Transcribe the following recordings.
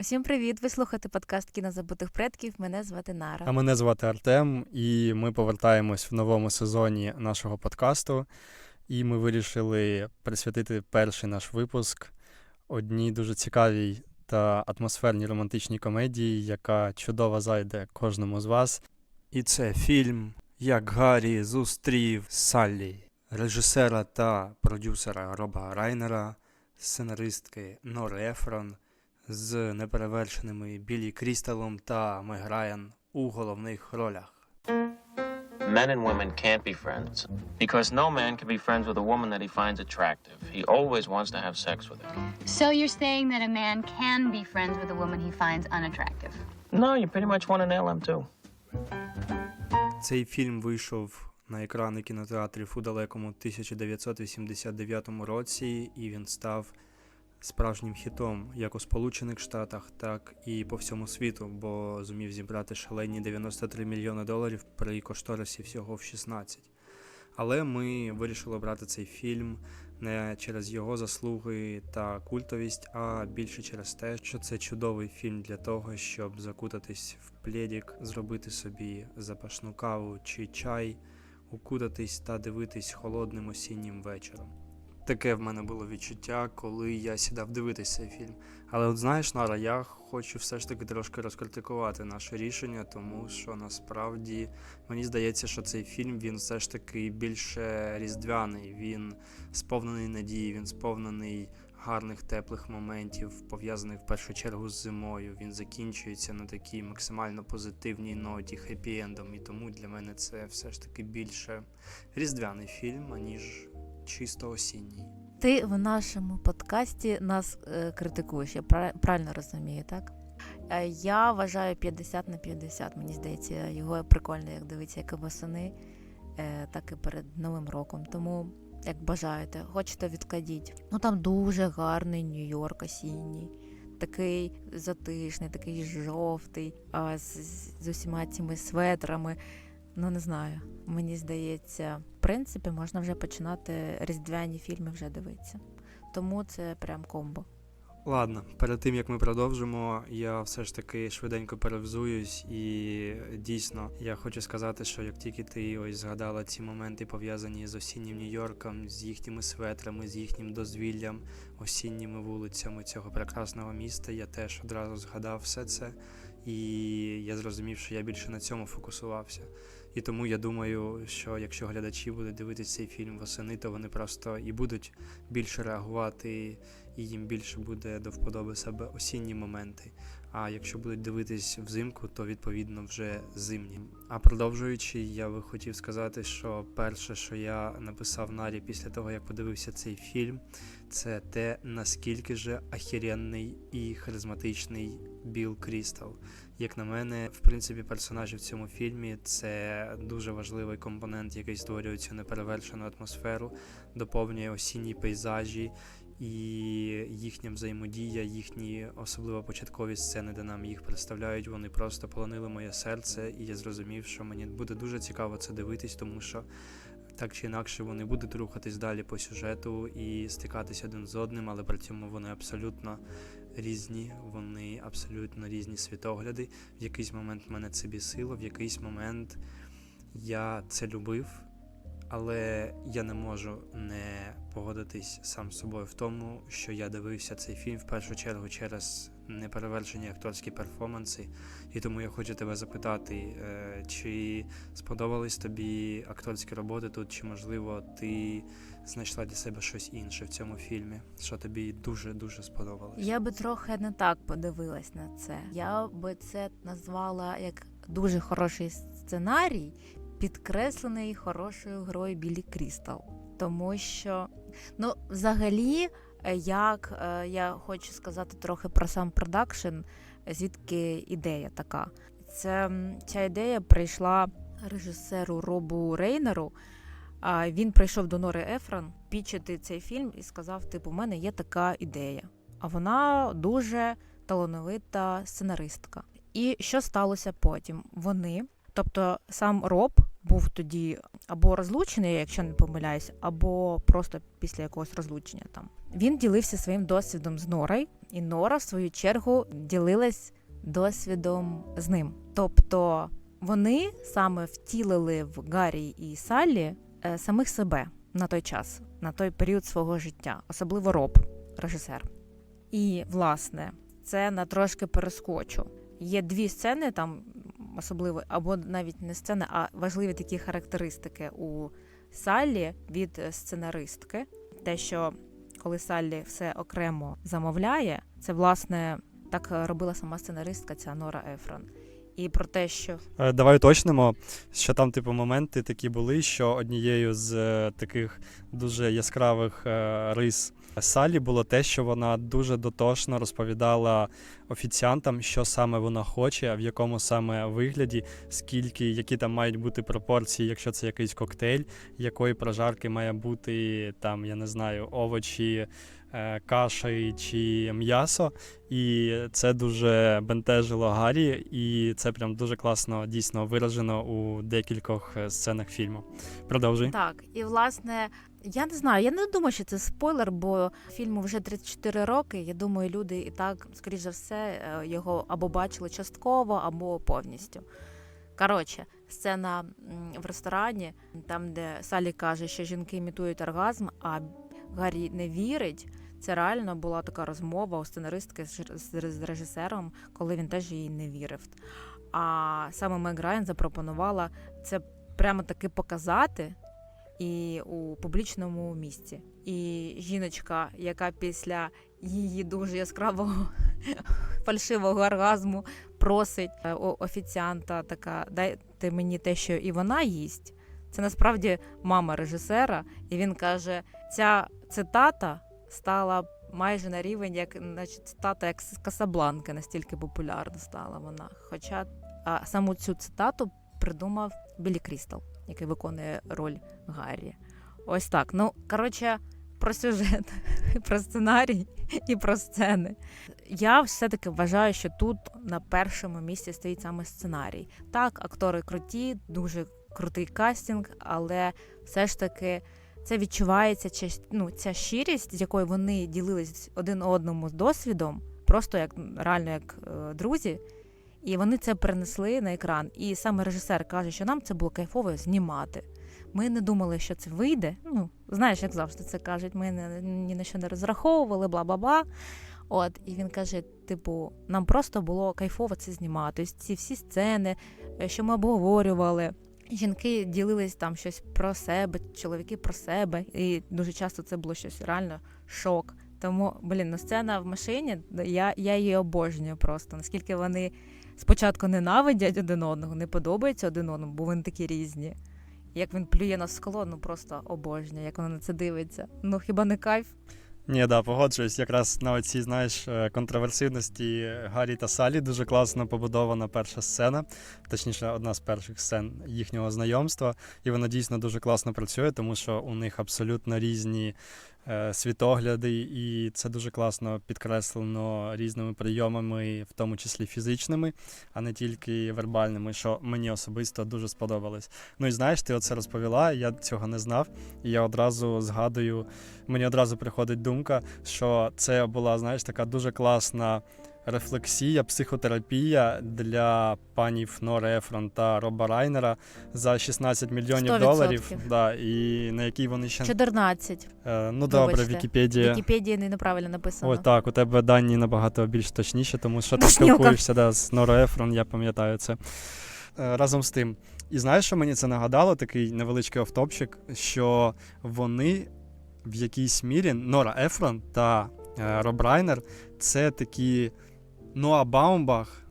Усім привіт! Ви слухаєте подкаст Кіно забутих предків. Мене звати Нара. А мене звати Артем, і ми повертаємось в новому сезоні нашого подкасту. І ми вирішили присвятити перший наш випуск одній дуже цікавій та атмосферній романтичній комедії, яка чудово зайде кожному з вас. І це фільм Як Гаррі зустрів Саллі, режисера та продюсера Роба Райнера, сценаристки Нори Ефрон з неперевершеними Білі Крісталом та Мег у головних ролях. Men and women can't be friends because no man can be friends with a woman that he finds attractive. He always wants to have sex with her. So you're saying that a man can be friends with a woman he finds unattractive? No, you pretty much want to nail him too. Цей фільм вийшов на екрани кінотеатрів у далекому 1989 році, і він став справжнім хітом як у Сполучених Штатах, так і по всьому світу, бо зумів зібрати шалені 93 мільйони доларів при кошторисі всього в 16. Але ми вирішили брати цей фільм не через його заслуги та культовість, а більше через те, що це чудовий фільм для того, щоб закутатись в плєдік, зробити собі запашну каву чи чай, укутатись та дивитись холодним осіннім вечором. Таке в мене було відчуття, коли я сідав дивитись цей фільм. Але от знаєш, Нара, я хочу все ж таки трошки розкритикувати наше рішення, тому що насправді мені здається, що цей фільм він все ж таки більше різдвяний. Він сповнений надії, він сповнений гарних теплих моментів, пов'язаних в першу чергу з зимою. Він закінчується на такій максимально позитивній ноті, хеппі-ендом. І тому для мене це все ж таки більше різдвяний фільм, аніж чисто осінній. Ти в нашому подкасті нас е, критикуєш, я правильно розумію, так? Е, я вважаю 50 на 50. Мені здається, його прикольно як дивитися як і восени, е, так і перед Новим роком. Тому, як бажаєте, хочете відкладіть. Ну там дуже гарний Нью-Йорк осінній. Такий затишний, такий жовтий, а з, з усіма цими светрами. Ну, не знаю. Мені здається, в принципі, можна вже починати різдвяні фільми вже дивитися. Тому це прям комбо. Ладно, перед тим як ми продовжимо, я все ж таки швиденько перевзуюсь, і дійсно я хочу сказати, що як тільки ти ось згадала ці моменти пов'язані з осіннім Нью-Йорком, з їхніми светрами, з їхнім дозвіллям, осінніми вулицями цього прекрасного міста, я теж одразу згадав все це, і я зрозумів, що я більше на цьому фокусувався. І тому я думаю, що якщо глядачі будуть дивитися цей фільм восени, то вони просто і будуть більше реагувати і їм більше буде до вподоби себе осінні моменти. А якщо будуть дивитись взимку, то відповідно вже зимні. А продовжуючи, я би хотів сказати, що перше, що я написав Нарі після того, як подивився цей фільм, це те, наскільки же ахіренний і харизматичний Білл Крістал. Як на мене, в принципі, персонажі в цьому фільмі це дуже важливий компонент, який створює цю неперевершену атмосферу, доповнює осінні пейзажі і їхня взаємодія, їхні особливо початкові сцени, де нам їх представляють, вони просто полонили моє серце, і я зрозумів, що мені буде дуже цікаво це дивитись, тому що так чи інакше вони будуть рухатись далі по сюжету і стикатись один з одним, але при цьому вони абсолютно різні, вони абсолютно різні світогляди. В якийсь момент мене це бісило, в якийсь момент я це любив, але я не можу не погодитись сам з собою в тому, що я дивився цей фільм в першу чергу через неперевершені акторські перформанси. І тому я хочу тебе запитати, е, чи сподобались тобі акторські роботи тут, чи можливо ти знайшла для себе щось інше в цьому фільмі, що тобі дуже дуже сподобалось? Я би трохи не так подивилась на це. Я би це назвала як дуже хороший сценарій, підкреслений хорошою грою Білі Крістал. Тому що, ну, взагалі, е, як е, я хочу сказати трохи про сам продакшн, звідки ідея така. Це ця ідея прийшла режисеру Робу Рейнеру. Він прийшов до Нори Ефрон пічити цей фільм і сказав: типу, у мене є така ідея. А вона дуже талановита сценаристка. І що сталося потім? Вони, тобто сам Роб був тоді або розлучений, якщо не помиляюсь, або просто після якогось розлучення там. Він ділився своїм досвідом з Норою, і Нора, в свою чергу, ділилась досвідом з ним. Тобто вони саме втілили в Гаррі і Саллі е, самих себе на той час, на той період свого життя, особливо Роб, режисер. І, власне, це на трошки перескочу. Є дві сцени там особливо, або навіть не сцени, а важливі такі характеристики у Саллі від е, сценаристки. Те, що коли Саллі все окремо замовляє, це власне так е, робила сама сценаристка ця Нора Ефрон. І про те, що? Е, Давай уточнимо, що там, типу, моменти такі були, що однією з е, таких дуже яскравих е, рис Салі було те, що вона дуже дотошно розповідала офіціантам, що саме вона хоче, в якому саме вигляді, скільки, які там мають бути пропорції, якщо це якийсь коктейль, якої прожарки має бути там, я не знаю, овочі, каші чи м'ясо. І це дуже бентежило Гаррі, і це прям дуже класно дійсно виражено у декількох е, сценах фільму. Продовжуй. Так, і власне, я не знаю, я не думаю, що це спойлер, бо фільму вже 34 роки. Я думаю, люди і так, скоріш за все, е, його або бачили частково, або повністю. Коротше, сцена в ресторані, там, де Салі каже, що жінки імітують оргазм, а Гаррі не вірить. Це реально була така розмова у сценаристки з режисером, коли він теж їй не вірив. А саме Мег Райан запропонувала це прямо таки показати і у публічному місці. І жіночка, яка після її дуже яскравого фальшивого оргазму просить е, у офіціанта, така дайте мені те, що і вона їсть. Це насправді мама режисера, і він каже: ця цитата стала майже на рівень, як значить, цитата як з Касабланки, настільки популярна стала вона. Хоча а саму цю цитату придумав Білі Крістал, який виконує роль Гаррі. Ось так. Ну, коротше, про сюжет, про сценарій і про сцени. Я все-таки вважаю, що тут на першому місці стоїть саме сценарій. Так, актори круті, дуже крутий кастинг, але все ж таки це відчувається ну, ця щирість, з якою вони ділились один одному досвідом, просто як реально як е, друзі. І вони це перенесли на екран. І саме режисер каже, що нам це було кайфово знімати. Ми не думали, що це вийде. Ну, знаєш, як завжди це кажуть, ми не, ні на що не розраховували, бла бла бла. От, і він каже: типу, нам просто було кайфово це знімати. Ці всі сцени, е, що ми обговорювали. Жінки ділились там щось про себе, чоловіки про себе. І дуже часто це було щось реально шок. Тому, блін, ну сцена в машині, я, я її обожнюю просто. Наскільки вони спочатку ненавидять один одного, не подобаються один одному, бо вони такі різні. Як він плює на скло, ну просто обожнюю, як вона на це дивиться. Ну хіба не кайф? Ні, да, погоджуюсь. Якраз на оцій, знаєш, е, контроверсивності Гаррі та Салі дуже класно побудована перша сцена, точніше, одна з перших сцен їхнього знайомства. І вона дійсно дуже класно працює, тому що у них абсолютно різні світогляди, і це дуже класно підкреслено різними прийомами, в тому числі фізичними, а не тільки вербальними, що мені особисто дуже сподобалось. Ну і знаєш, ти оце розповіла, я цього не знав, і я одразу згадую мені одразу приходить думка, що це була, знаєш, така дуже класна рефлексія, психотерапія для панів Нори Ефрон та Роба Райнера за 16 мільйонів 100%. доларів. Да, і на якій вони ще 14. Е, ну добре, Вибачте. Вікіпедія. Вікіпедії не- неправильно написано. О, так, у тебе дані набагато більш точніші, тому що ти спілкуєшся да, з Норо Ефрон, я пам'ятаю це. Е, Разом з тим. І знаєш, що мені це нагадало, такий невеличкий офтопчик, що вони в якійсь мірі Нора Ефрон та е, Роб Райнер це такі Ноа Баумбах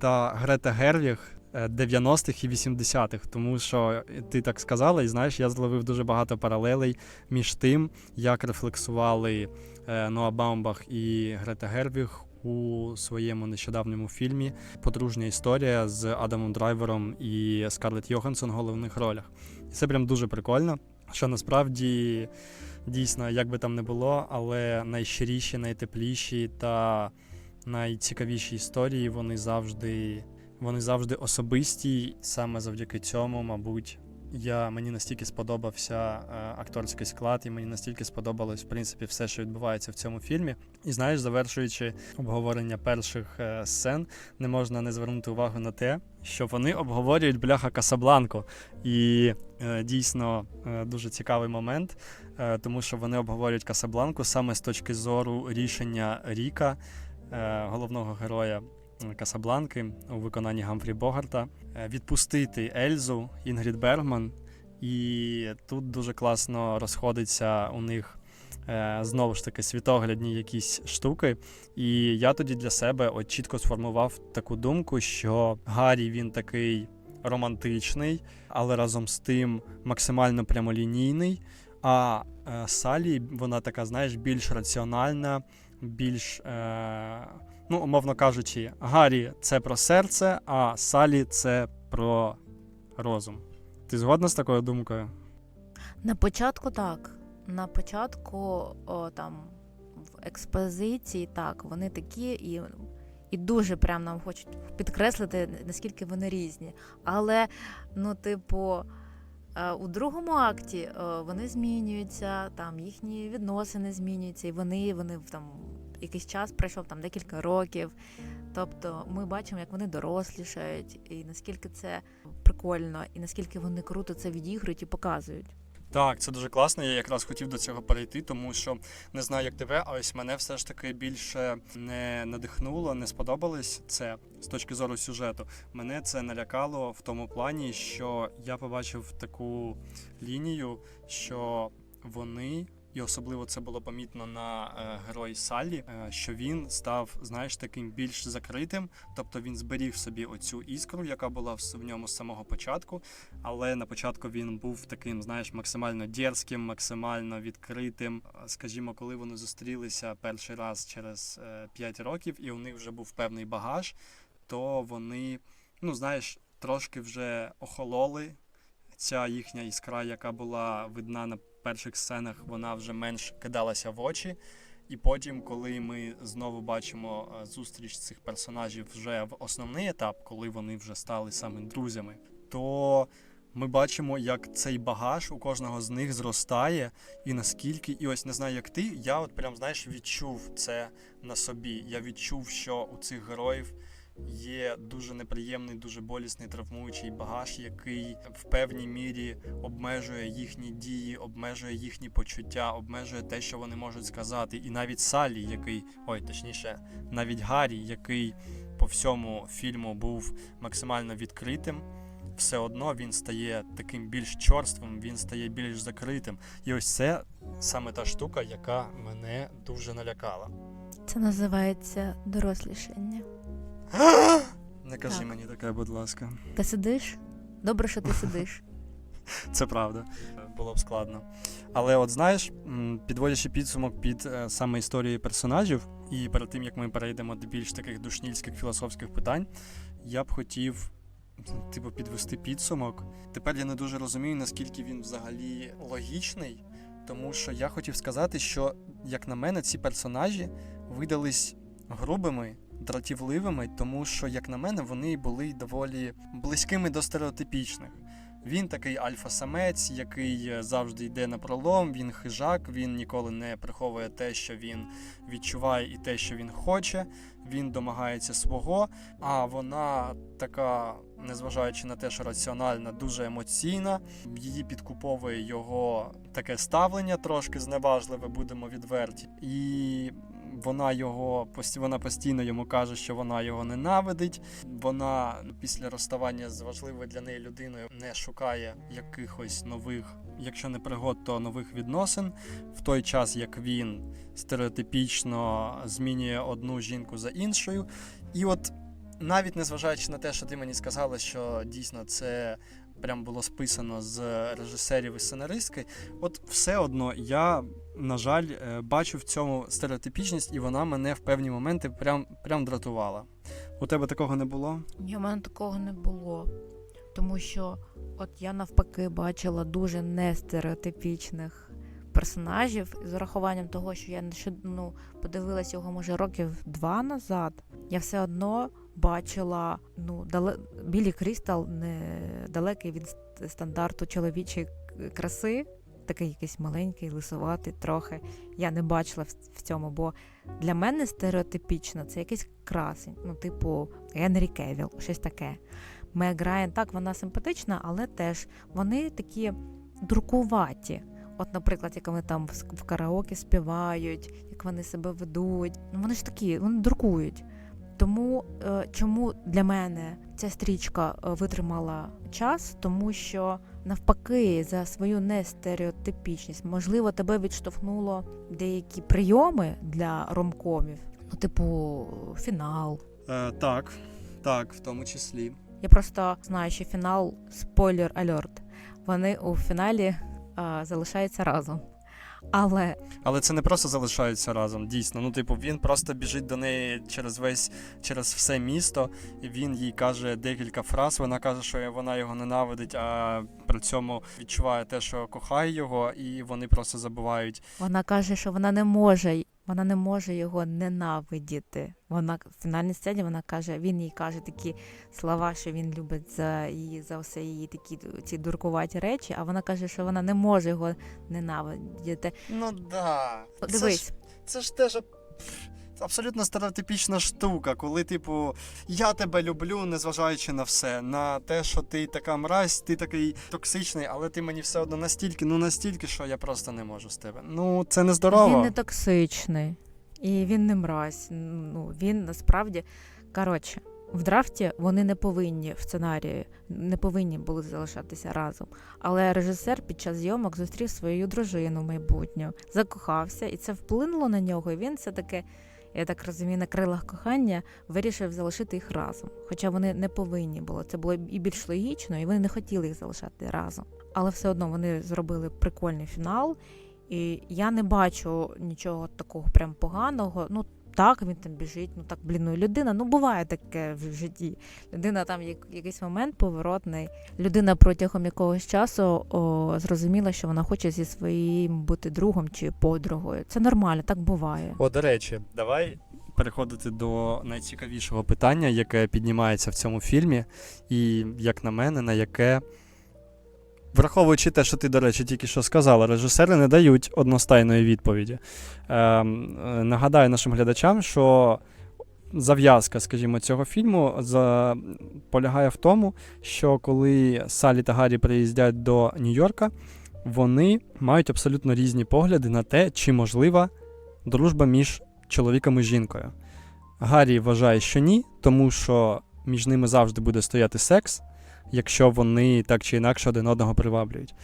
та Грета Гервіг е, 90-х і 80-х, тому що ти так сказала, і знаєш, я зловив дуже багато паралелей між тим, як рефлексували е, Ноа Баумбах і Грета Гервіг у своєму нещодавньому фільмі Подружня історія з Адамом Драйвером і Скарлетт Йоханссон в головних ролях. І це прям дуже прикольно. Що насправді дійсно, як би там не було, але найщиріші, найтепліші та найцікавіші історії вони завжди Вони завжди особисті. Саме завдяки цьому, мабуть, я мені настільки сподобався е, акторський склад, і мені настільки сподобалось в принципі все, що відбувається в цьому фільмі. І знаєш, завершуючи обговорення перших е, сцен, не можна не звернути увагу на те, що вони обговорюють бляха Касабланку. І е, дійсно дуже цікавий момент, тому що вони обговорюють Касабланку саме з точки зору рішення Ріка, головного героя е, Касабланки у виконанні Гамфрі Богарта, е, відпустити Ельзу Інгрід Бергман. І тут дуже класно розходиться у них е, знову ж таки світоглядні якісь штуки. І я тоді для себе от чітко сформував таку думку, що Гаррі він такий романтичний, але разом з тим максимально прямолінійний. А е, Салі, вона така, знаєш, більш раціональна, більш, е, ну, умовно кажучи, Гаррі це про серце, а Салі це про розум. Ти згодна з такою думкою? На початку так. На початку о, там в експозиції так, вони такі і, і дуже прям нам хочуть підкреслити, наскільки вони різні. Але, ну, типу, у другому акті е, вони змінюються, там їхні відносини змінюються, і вони, вони там якийсь час пройшов, там декілька років. Тобто ми бачимо, як вони дорослішають, і наскільки це прикольно, і наскільки вони круто це відіграють і показують. Так, це дуже класно. Я якраз хотів до цього перейти, тому що не знаю, як тебе, а ось мене все ж таки більше не надихнуло, не сподобалось це з точки зору сюжету. Мене це налякало в тому плані, що я побачив таку лінію, що вони. І особливо це було помітно на е, герої Саллі, е, що він став, знаєш, таким більш закритим. Тобто він зберіг собі оцю іскру, яка була в, ньому з самого початку. Але на початку він був таким, знаєш, максимально дерзким, максимально відкритим. Е, Скажімо, коли вони зустрілися перший раз через 5 років, і у них вже був певний багаж, то вони, ну знаєш, трошки вже охололи. Ця їхня іскра, яка була видна на перших сценах, вона вже менш кидалася в очі. І потім, коли ми знову бачимо е, зустріч цих персонажів вже в основний етап, коли вони вже стали саме друзями, то ми бачимо, як цей багаж у кожного з них зростає, і наскільки, і ось не знаю, як ти, я от прям знаєш відчув це на собі. Я відчув, що у цих героїв є дуже неприємний, дуже болісний травмуючий багаж, який в певній мірі обмежує їхні дії, обмежує їхні почуття, обмежує те, що вони можуть сказати. І навіть Салі, який, ой, точніше, навіть Гаррі, який по всьому фільму був максимально відкритим. Все одно він стає таким більш чорствим, він стає більш закритим. І ось це саме та штука, яка мене дуже налякала. Це називається дорослішання. Не кажи Так. мені таке, будь ласка. Ти сидиш? Добре, що ти сидиш. Це правда. Було б складно. Але от знаєш, м, підводячи підсумок під е, саме історією персонажів, і перед тим як ми перейдемо до більш таких душнільських філософських питань, я б хотів. Типу, підвести підсумок. Тепер я не дуже розумію, наскільки він взагалі логічний, тому що я хотів сказати, що, як на мене, ці персонажі видались грубими, дратівливими, тому що, як на мене, вони були доволі близькими до стереотипічних. Він такий альфа-самець, який е, завжди йде на пролом, він хижак, він ніколи не приховує те, що він відчуває, і те, що він хоче. Він домагається свого. А вона така, незважаючи на те, що раціональна, дуже емоційна. Її підкуповує його таке ставлення, трошки зневажливе, будемо відверті. І вона його вона постійно йому каже, що вона його ненавидить. Вона після розставання з важливою для неї людиною не шукає якихось нових, якщо не пригод, то нових відносин. В той час як він стереотипічно змінює одну жінку за іншою. І от навіть незважаючи на те, що ти мені сказала, що дійсно це прям було списано з режисерів і сценаристки, от все одно я, на жаль, е, бачу в цьому стереотипічність, і вона мене в певні моменти прям, прям дратувала. У тебе такого не було? Ні, у мене такого не було. Тому що от я навпаки бачила дуже нестереотипічних персонажів з урахуванням того, що я ну, подивилась його, може, років два назад. Я все одно бачила ну, дале... Білі Крістал не далекий від стандарту чоловічої краси, такий якийсь маленький, лисуватий трохи. Я не бачила в, цьому, бо для мене стереотипічно це якийсь красень, ну, типу Генрі Кевіл, щось таке. Мег Райан, так, вона симпатична, але теж вони такі друкуваті. От, наприклад, як вони там в, в караоке співають, як вони себе ведуть. Ну вони ж такі, вони друкують. Тому е, чому для мене ця стрічка е, витримала час, тому що навпаки, за свою нестереотипічність, можливо, тебе відштовхнуло деякі прийоми для ромкомів, ну, типу, фінал. Е, так, так, в тому числі. Я просто знаю, що фінал спойлер альорт. Вони у фіналі е, залишаються разом. Але Але це не просто залишаються разом, дійсно. Ну, типу, він просто біжить до неї через весь через все місто, і він їй каже декілька фраз. Вона каже, що вона його ненавидить, а при цьому відчуває те, що кохає його, і вони просто забувають. вона каже, що вона не може, вона не може його ненавидіти. Вона в фінальній сцені вона каже, він їй каже такі слова, що він любить за її за все її такі ці дуркуваті речі. А вона каже, що вона не може його ненавидіти. Ну да. Дивись, це ж теж абсолютно стереотипічна штука, коли, типу, я тебе люблю, незважаючи на все, на те, що ти така мразь, ти такий токсичний, але ти мені все одно настільки, ну настільки, що я просто не можу з тебе. Ну, це нездорово. він не токсичний і він не мразь. Ну він насправді коротше. В драфті вони не повинні в сценарії не повинні були залишатися разом. Але режисер під час зйомок зустрів свою дружину майбутню, закохався, і це вплинуло на нього. І він все таки, я так розумію, на крилах кохання вирішив залишити їх разом. Хоча вони не повинні були. Це було і більш логічно, і вони не хотіли їх залишати разом. Але все одно вони зробили прикольний фінал. І я не бачу нічого такого прям поганого. Ну так, він там біжить. Ну так, блін, ну людина, ну буває таке в житті. Людина там як, якийсь момент поворотний. Людина протягом якогось часу о, зрозуміла, що вона хоче зі своїм бути другом чи подругою. Це нормально, так буває. О, до речі, давай переходити до найцікавішого питання, яке піднімається в цьому фільмі, і, як на мене, на яке. Враховуючи те, що ти, до речі, тільки що сказала, режисери не дають одностайної відповіді. Ем, е, нагадаю нашим глядачам, що зав'язка, скажімо, цього фільму за... полягає в тому, що коли Салі та Гаррі приїздять до Нью-Йорка, вони мають абсолютно різні погляди на те, чи можлива дружба між чоловіком і жінкою. Гаррі вважає, що ні, тому що між ними завжди буде стояти секс, якщо вони так чи інакше один одного приваблюють.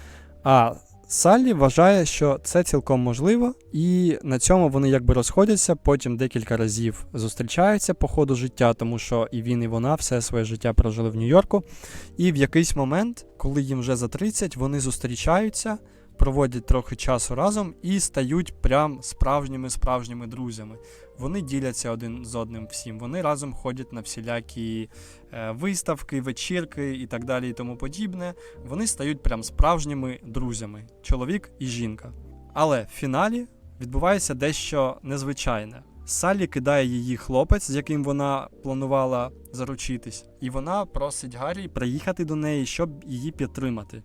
А Саллі вважає, що це цілком можливо, і на цьому вони якби розходяться, потім декілька разів зустрічаються по ходу життя, тому що і він, і вона все своє життя прожили в Нью-Йорку. І в якийсь момент, коли їм вже за 30, вони зустрічаються, проводять трохи часу разом і стають прям справжніми справжніми друзями. Вони діляться один з одним всім. Вони разом ходять на всілякі е, виставки, вечірки і так далі, і тому подібне. Вони стають прям справжніми друзями, чоловік і жінка. Але в фіналі відбувається дещо незвичайне. Саллі кидає її хлопець, з яким вона планувала заручитись, і вона просить Гаррі приїхати до неї, щоб її підтримати.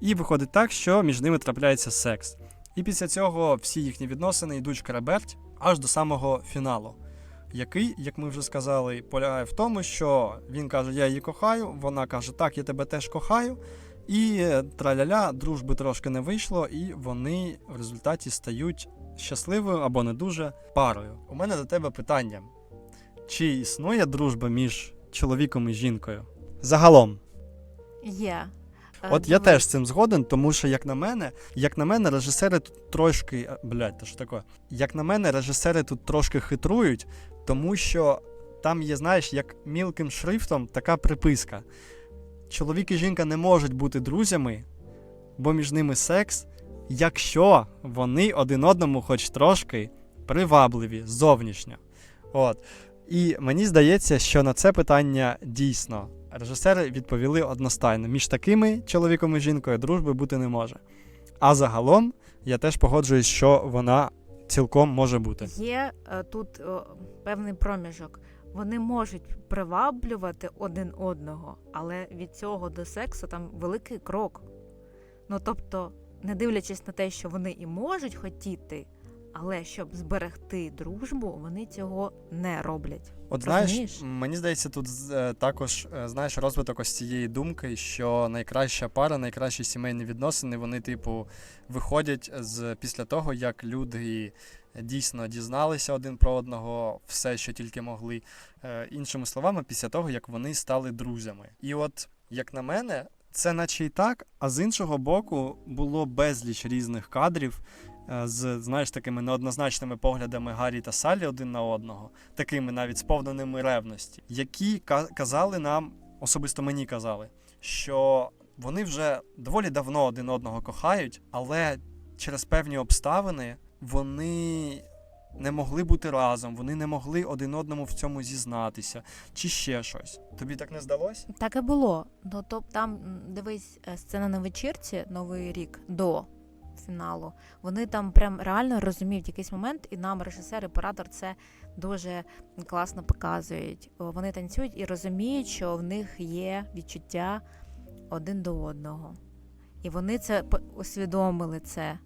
І виходить так, що між ними трапляється секс. І після цього всі їхні відносини йдуть шкереберть аж до самого фіналу, який, як ми вже сказали, полягає в тому, що він каже: Я її кохаю, вона каже, так, я тебе теж кохаю. І е, траляля, дружби трошки не вийшло, і вони в результаті стають щасливою або не дуже парою. У мене до тебе питання: чи існує дружба між чоловіком і жінкою? Загалом. Є. Е, От я теж з цим згоден, тому що, як на мене, як на мене, режисери тут трошки. а, Блядь, то що таке? Як на мене, режисери тут трошки хитрують, тому що там є, знаєш, як мілким шрифтом така приписка. Чоловік і жінка не можуть бути друзями, бо між ними секс, якщо вони один одному хоч трошки привабливі зовнішньо. От. І мені здається, що на це питання дійсно режисери відповіли одностайно: між такими чоловіком і жінкою дружби бути не може. А загалом я теж погоджуюсь, що вона цілком може бути. Є е, тут е, певний проміжок. вони можуть приваблювати один одного, але від цього до сексу там великий крок. Ну тобто, не дивлячись на те, що вони і можуть хотіти, але щоб зберегти дружбу, вони цього не роблять. От Розумієш? знаєш, мені здається, тут е, також е, знаєш розвиток ось цієї думки, що найкраща пара, найкращі сімейні відносини, вони, типу, виходять з після того, як люди дійсно дізналися один про одного, все, що тільки могли. Е, Іншими словами, після того, як вони стали друзями. І от, як на мене, це наче і так, а з іншого боку, було безліч різних кадрів. Е, З знаєш такими неоднозначними поглядами Гаррі та Саллі один на одного, такими навіть сповненими ревності, які казали нам, особисто мені казали, що вони вже доволі давно один одного кохають, але через певні обставини вони не могли бути разом, вони не могли один одному в цьому зізнатися, чи ще щось. Тобі так не здалося? Так і було. Ну, то там дивись е, сцена на вечірці Новий рік до фіналу. Вони там прям реально розуміють якийсь момент, і нам режисер, і оператор це дуже класно показують. Вони танцюють і розуміють, що в них є відчуття один до одного. І вони це усвідомили це.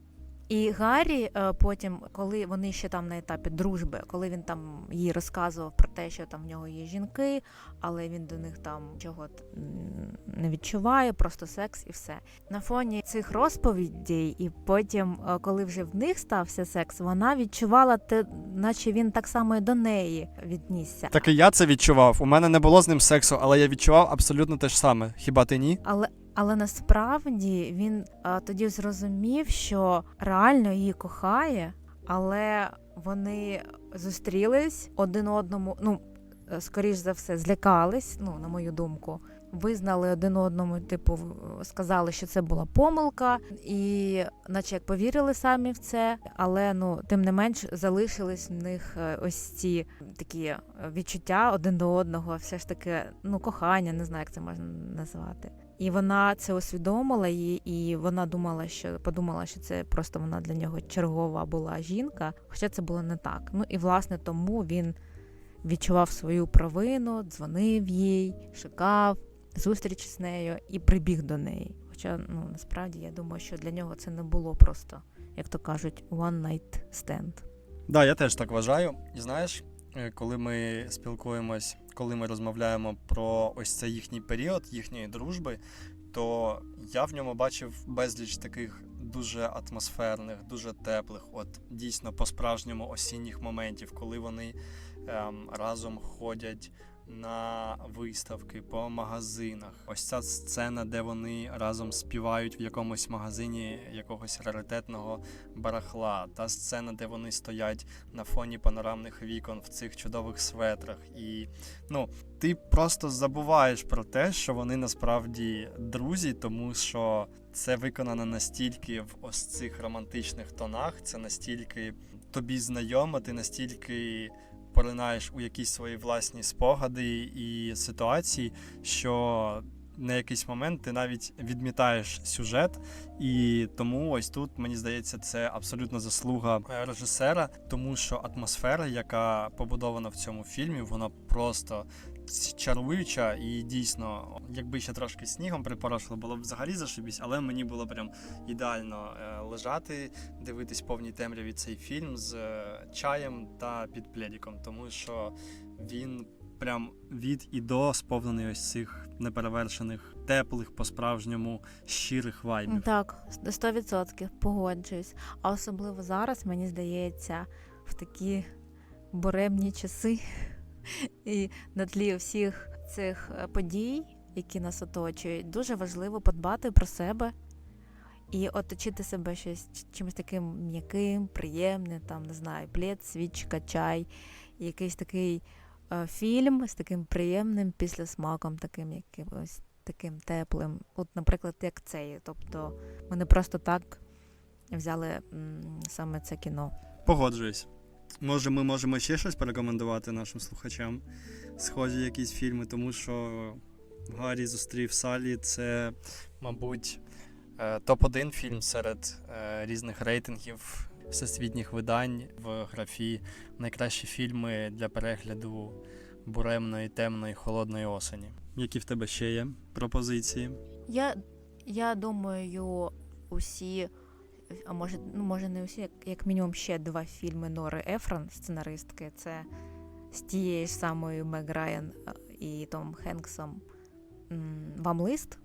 І Гаррі е, потім, коли вони ще там на етапі дружби, коли він там їй розказував про те, що там в нього є жінки, але він до них там чого не відчуває, просто секс і все. На фоні цих розповідей, і потім, е, коли вже в них стався секс, вона відчувала те, наче він так само і до неї віднісся. Так і я це відчував. У мене не було з ним сексу, але я відчував абсолютно те ж саме. Хіба ти ні? Але але насправді він тоді зрозумів, що реально її кохає, але вони зустрілись один одному. Ну, е, скоріш за все, злякались, ну, на мою думку. Визнали один одному, типу, сказали, що це була помилка, і наче як повірили самі в це, але ну тим не менш залишились в них е, ось ці такі е, відчуття один до одного, все ж таки, ну кохання, не знаю, як це можна назвати. І вона це усвідомила, і, і вона думала, що подумала, що це просто вона для нього чергова була жінка, хоча це було не так. Ну і власне тому він відчував свою провину, дзвонив їй, шукав зустріч з нею і прибіг до неї. Хоча ну насправді я думаю, що для нього це не було просто, як то кажуть, one night stand. Да, я теж так вважаю. І знаєш, коли ми спілкуємось, коли ми розмовляємо про ось цей їхній період, їхньої дружби, то я в ньому бачив безліч таких дуже атмосферних, дуже теплих, от дійсно по-справжньому осінніх моментів, коли вони ем, разом ходять. На виставки по магазинах. Ось ця сцена, де вони разом співають в якомусь магазині якогось раритетного барахла. Та сцена, де вони стоять на фоні панорамних вікон в цих чудових светрах. І ну, ти просто забуваєш про те, що вони насправді друзі, тому що це виконано настільки в ось цих романтичних тонах, це настільки тобі знайомо, ти настільки. Поринаєш у якісь свої власні спогади і ситуації, що на якийсь момент ти навіть відмітаєш сюжет, і тому ось тут мені здається, це абсолютно заслуга е, режисера, тому що атмосфера, яка побудована в цьому фільмі, вона просто чаруюча і дійсно, якби ще трошки снігом припорошило, було б взагалі зашибісь, але мені було прям ідеально е, лежати, дивитись повній темряві цей фільм з е, чаєм та під пледіком, тому що він прям від і до сповнений ось цих неперевершених, теплих, по-справжньому щирих вайбів. Так, 100% погоджуюсь. А особливо зараз, мені здається, в такі буремні часи і на тлі всіх цих е, подій, які нас оточують, дуже важливо подбати про себе і оточити себе щось чимось таким м'яким, приємним, там не знаю, плед, свічка, чай, якийсь такий е, фільм з таким приємним післясмаком, таким якимось таким теплим. От, наприклад, як цей. Тобто ми не просто так взяли м, саме це кіно. Погоджуюсь. Може, ми можемо ще щось порекомендувати нашим слухачам, схожі якісь фільми, тому що Гаррі зустрів Салі це, мабуть, е, топ-1 фільм серед е, різних рейтингів всесвітніх видань в графі найкращі фільми для перегляду буремної, темної, холодної осені. Які в тебе ще є пропозиції? Я, я думаю, усі, а може, ну, може не усі, як, як мінімум ще два фільми Нори Ефрон, сценаристки. Це з тією ж самою Мег Райан і Томом Хенксом Вам лист,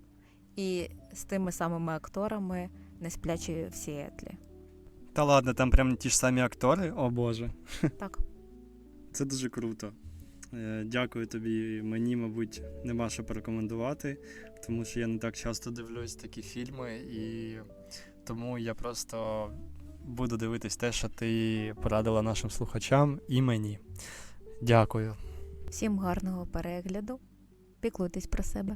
і з тими самими акторами Не сплячі в Сіетлі. Та ладно, там прям ті ж самі актори, о Боже. Так. Це дуже круто. Е, Дякую тобі. Мені, мабуть, нема що порекомендувати, тому що я не так часто Дивлюсь такі фільми, і тому я просто буду дивитись те, що ти порадила нашим слухачам і мені. Дякую. Всім гарного перегляду. Піклуйтесь про себе.